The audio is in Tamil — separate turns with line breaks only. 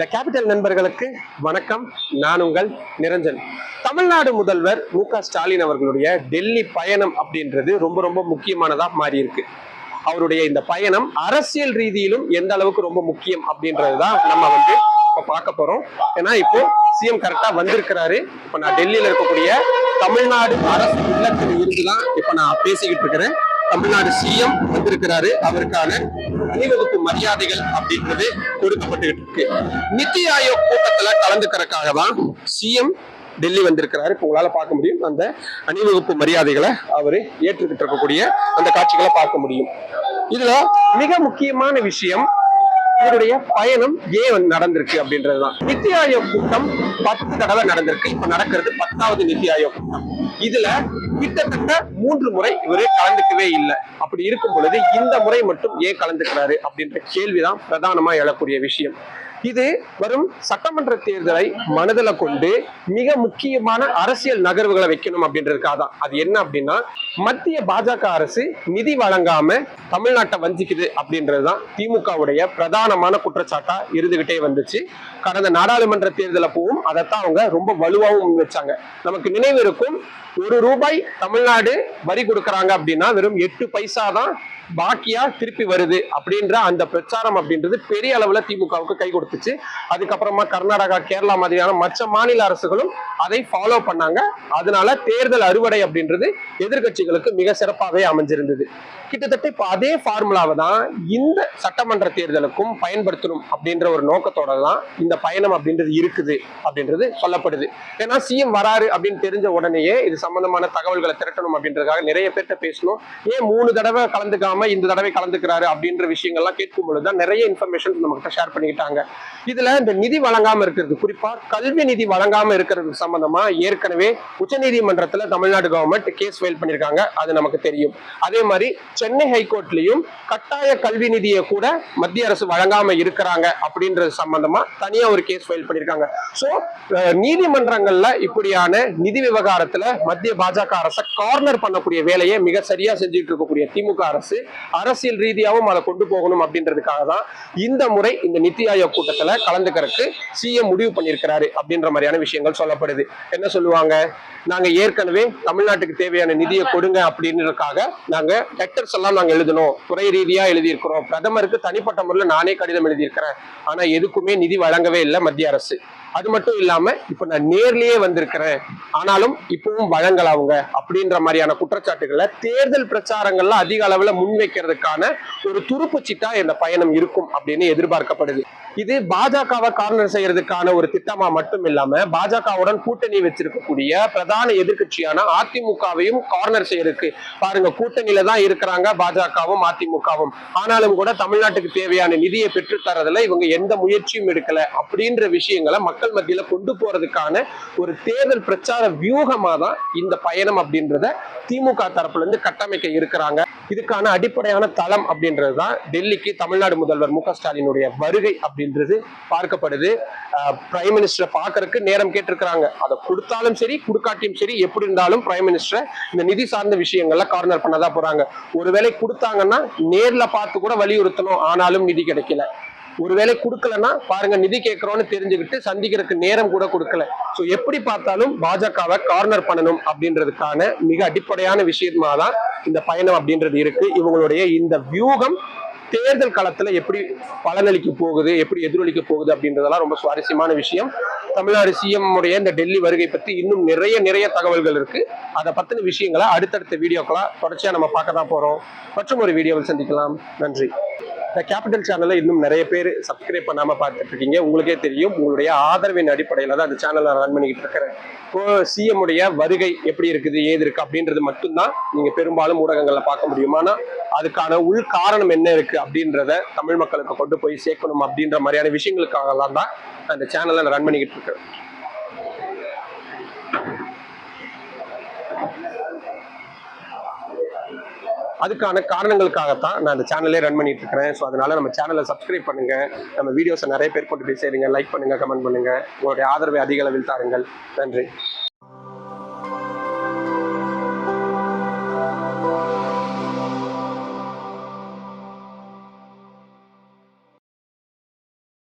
த கேபிட்டல் நண்பர்களுக்கு வணக்கம். நான் உங்கள் நிரஞ்சன். தமிழ்நாடு முதல்வர் மு க ஸ்டாலின் அவர்களுடைய டெல்லி பயணம் அப்படின்றது ரொம்ப ரொம்ப முக்கியமானதா மாறி இருக்கு அவருடைய இந்த பயணம் அரசியல் ரீதியிலும் எந்த அளவுக்கு ரொம்ப முக்கியம் அப்படின்றது தான் நம்ம வந்து இப்போ பார்க்க போறோம். ஏன்னா இப்போ சிஎம் கரெக்டா வந்திருக்கிறாரு. இப்போ நான் டெல்லியில இருக்கக்கூடிய தமிழ்நாடு அரசு இல்லத்தில் இருந்து தான் இப்போ நான் பேசிக்கிட்டு இருக்கிறேன். தமிழ்நாடு சிஎம் வந்திருக்கிறாரு. அவருக்கான அணிவகுப்பு மரியாதைகள் அப்படின்றது கொடுக்கப்பட்டுகிட்டு இருக்கு. நித்தி ஆயோக் கூட்டத்துல கலந்துக்கிறதுக்காக தான் சிஎம் டெல்லி வந்திருக்கிறாரு. இப்போ உங்களால பார்க்க முடியும். அந்த அணிவகுப்பு மரியாதைகளை அவரு ஏற்றுக்கிட்டு இருக்கக்கூடிய அந்த காட்சிகளை பார்க்க முடியும். இதுல மிக முக்கியமான விஷயம் இவருடைய பயணம் ஏன் வந்து நடந்திருக்கு அப்படின்றதுதான். நித்தி ஆயோக் கூட்டம் பத்து தடவை நடந்திருக்கு. இப்ப நடக்கிறது பத்தாவது நித்தி ஆயோக் கூட்டம். இதுல கிட்டத்தட்ட மூன்று முறை இவரு கலந்துக்கவே இல்லை. அப்படி இருக்கும் பொழுது இந்த முறை மட்டும் ஏன் கலந்துக்கிறாரு அப்படின்ற கேள்விதான் பிரதானமா எழக்கூடிய விஷயம். இது வரும் சட்டமன்ற தேர்தலை மனதில் கொண்டு மிக முக்கியமான அரசியல் நகர்வுகளை வைக்கணும் அப்படின்றதுக்காக தான். அது என்ன அப்படின்னா மத்திய பாஜக அரசு நிதி வழங்காம தமிழ்நாட்டை வஞ்சிக்குது அப்படின்றதுதான் திமுகவுடைய பிரதானமான குற்றச்சாட்டா இருந்துகிட்டே வந்துச்சு. கடந்த நாடாளுமன்ற தேர்தலப்பவும் அதைத்தான் அவங்க ரொம்ப வலுவாகவும் முன் வச்சாங்க நமக்கு நினைவு இருக்கும் ஒரு ரூபாய் தமிழ்நாடு வரி கொடுக்கறாங்க அப்படின்னா வெறும் எட்டு பைசா தான் பாக்கியா திருப்பி வருது அப்படின்ற அந்த பிரச்சாரம் அப்படின்றது பெரிய அளவுல திமுகவுக்கு கை கொடுத்துச்சு. அதுக்கப்புறமா கர்நாடகா கேரளா மாதிரியான மற்ற மாநில அரசுகளும் அதை ஃபாலோ பண்ணாங்க. அதனால தேர்தல் அறுவடை அப்படின்றது எதிர்க்கட்சிகளுக்கு மிக சிறப்பாகவே அமைஞ்சிருந்தது. கிட்டத்தட்ட இப்போ அதே ஃபார்முலாவை தான் இந்த சட்டமன்ற தேர்தலுக்கும் பயன்படுத்தணும் அப்படின்ற ஒரு நோக்கத்தோட தான் இந்த பயணம் அப்படின்றது இருக்குது அப்படின்றது சொல்லப்படுது. ஏன்னா சிஎம் வராரு அப்படின்னு தெரிஞ்ச உடனேயே இது சம்பந்தமான தகவல்களை திரட்டணும் அப்படின்றதுக்காக நிறைய பேர்கிட்ட பேசணும். ஏன் மூணு தடவை கலந்துக்காம இந்த தடவை கலந்துக்கிறாரு அப்படின்ற விஷயங்கள்லாம் கேட்கும் பொழுது தான் நிறைய இன்ஃபர்மேஷன் நம்ம கிட்ட ஷேர் பண்ணிக்கிட்டாங்க. இதுல இந்த நிதி வழங்காம இருக்கிறது குறிப்பா கல்வி நிதி வழங்காம இருக்கிறது சம்பந்தமா ஏற்கனவே உச்சநீதிமன்றத்துல தமிழ்நாடு கவர்மெண்ட் கேஸ் ஃபைல் பண்ணிருக்காங்க அது நமக்கு தெரியும். அதே மாதிரி சென்னை ஹைகோர்ட்லயும் கட்டாய கல்வி நிதியை கூட மத்திய அரசு வழங்காம இருக்கிறாங்க அப்படின்றது சம்பந்தமா தனியா ஒரு கேஸ் ஃபைல் பண்ணிருக்காங்க. சோ நீதிமன்றங்கள்ல இப்படியான நிதி விவகாரத்துல மத்திய பாஜக அரசை கார்னர் பண்ணக்கூடிய வேலையை மிக சரியா செஞ்சுட்டு இருக்கக்கூடிய திமுக அரசு அரசியல் ரீதியாகவும் அதை கொண்டு போகணும் அப்படின்றதுக்காக தான் இந்த முறை இந்த நித்தி ஆயோக் கூட்டத்துல கலந்துக்கிறதுக்கு சிஎம் முடிவு பண்ணியிருக்கிறாரு அப்படின்ற மாதிரியான விஷயங்கள் சொல்லப்படுது. என்ன சொல்லுவாங்க? நாங்க ஏற்கனவே தமிழ்நாட்டுக்கு தேவையான நிதியை கொடுங்க அப்படின்றதுக்காக நாங்க லெட்டர்ஸ் எல்லாம் நாங்க எழுதணும். துறை ரீதியா எழுதியிருக்கிறோம். பிரதமருக்கு தனிப்பட்ட முறையில் நானே கடிதம் எழுதியிருக்கிறேன். ஆனா எதுக்குமே நிதி வழங்கவே இல்லை மத்திய அரசு. அது மட்டும் இல்லாம இப்ப நான் நேர்லயே வந்திருக்கிறேன். ஆனாலும் இப்பவும் வழங்கல அவங்க அப்படின்ற மாதிரியான குற்றச்சாட்டுகளை தேர்தல் பிரச்சாரங்கள்ல அதிக அளவுல முன்வைக்கிறதுக்கான ஒரு துருப்பு சிட்டா இந்த பயணம் இருக்கும் அப்படின்னு எதிர்பார்க்கப்படுது. இது பாஜகவை கார்னர் செய்யறதுக்கான ஒரு திட்டமா மட்டும் இல்லாம பாஜகவுடன் கூட்டணி வச்சிருக்கக்கூடிய பிரதான எதிர்க்கட்சியான அதிமுகவையும் கார்னர் செய்யறதுக்கு பாருங்க கூட்டணியில தான் இருக்கிறாங்க பாஜகவும் அதிமுகவும். ஆனாலும் கூட தமிழ்நாட்டுக்கு தேவையான நிதியை பெற்றுத்தரதுல இவங்க எந்த முயற்சியும் எடுக்கல அப்படின்ற விஷயங்களை மக்கள் மத்தியில கொண்டு போறதுக்கான ஒரு தேர்தல் பிரச்சார வியூகமா தான் இந்த பயணம் அப்படின்றத திமுக தரப்புல இருந்து கட்டமைக்க இருக்கிறாங்க. இதுக்கான அடிப்படையான தளம் அப்படின்றது தான் டெல்லிக்கு தமிழ்நாடு முதல்வர் மு க ஸ்டாலினுடைய வருகை அப்படின்றது பார்க்கப்படுது. பிரைம் மினிஸ்டரை பார்க்கறதுக்கு நேரம் கேட்டிருக்கிறாங்க. அதை கொடுத்தாலும் சரி கொடுக்காட்டியும் சரி எப்படி இருந்தாலும் பிரைம் மினிஸ்டரை இந்த நிதி சார்ந்த விஷயங்கள்ல கார்னர் பண்ணதான் போறாங்க. ஒருவேளை கொடுத்தாங்கன்னா நேர்ல பார்த்து கூட வலியுறுத்தணும் ஆனாலும் நிதி கிடைக்கல. ஒருவேளை கொடுக்கலன்னா பாருங்க நிதி கேட்கிறோம்னு தெரிஞ்சுக்கிட்டு சந்திக்கிறதுக்கு நேரம் கூட கொடுக்கல. ஸோ எப்படி பார்த்தாலும் பாஜகவை கார்னர் பண்ணணும் அப்படின்றதுக்கான மிக அடிப்படையான விஷயமா தான் இந்த பயணம் அப்படின்றது இருக்கு. இவங்களுடைய இந்த வியூகம் தேர்தல் களத்துல எப்படி பலனளிக்க போகுது எப்படி எதிரொலிக்க போகுது அப்படின்றதெல்லாம் ரொம்ப சுவாரஸ்யமான விஷயம். தமிழ்நாடு சிஎம் உடைய இந்த டெல்லி வருகை பத்தி இன்னும் நிறைய நிறைய தகவல்கள் இருக்கு. அதை பத்தின விஷயங்களை அடுத்தடுத்த வீடியோக்களா தொடர்ச்சியா நம்ம பார்க்க தான் போறோம். மற்றும் ஒரு வீடியோவில் சந்திக்கலாம். நன்றி. இந்த கேபிட்டல் சேனலை இன்னும் நிறைய பேர் சப்ஸ்கிரைப் பண்ணாம பார்த்துட்டு இருக்கீங்க உங்களுக்கே தெரியும் உங்களுடைய ஆதரவின் அடிப்படையில தான் அந்த சேனலை ரன் பண்ணிக்கிட்டு இருக்கிறேன் இப்போ சிஎம் உடைய வருகை எப்படி இருக்குது ஏது இருக்கு அப்படின்றது மட்டும்தான் நீங்க பெரும்பாலும் ஊடகங்களில் பார்க்க முடியுமானா அதுக்கான உள் காரணம் என்ன இருக்கு அப்படின்றத தமிழ் மக்களுக்கு கொண்டு போய் சேர்க்கணும் அப்படின்ற மாதிரியான விஷயங்களுக்காக தான் அந்த சேனலை ரன் பண்ணிக்கிட்டு இருக்கிறேன் அதுக்கான காரணங்களுக்காகத்தான் நான் அந்த சேனலே ரன் பண்ணிட்டு இருக்கிறேன் ஸோ அதனால நம்ம சேனலை சப்ஸ்கிரைப் பண்ணுங்க. நம்ம வீடியோஸை நிறைய பேர் கொண்டு போய் சேருங்க லைக் பண்ணுங்க கமெண்ட் பண்ணுங்க. உங்களுடைய ஆதரவை அதிக அளவில் தாருங்கள். நன்றி.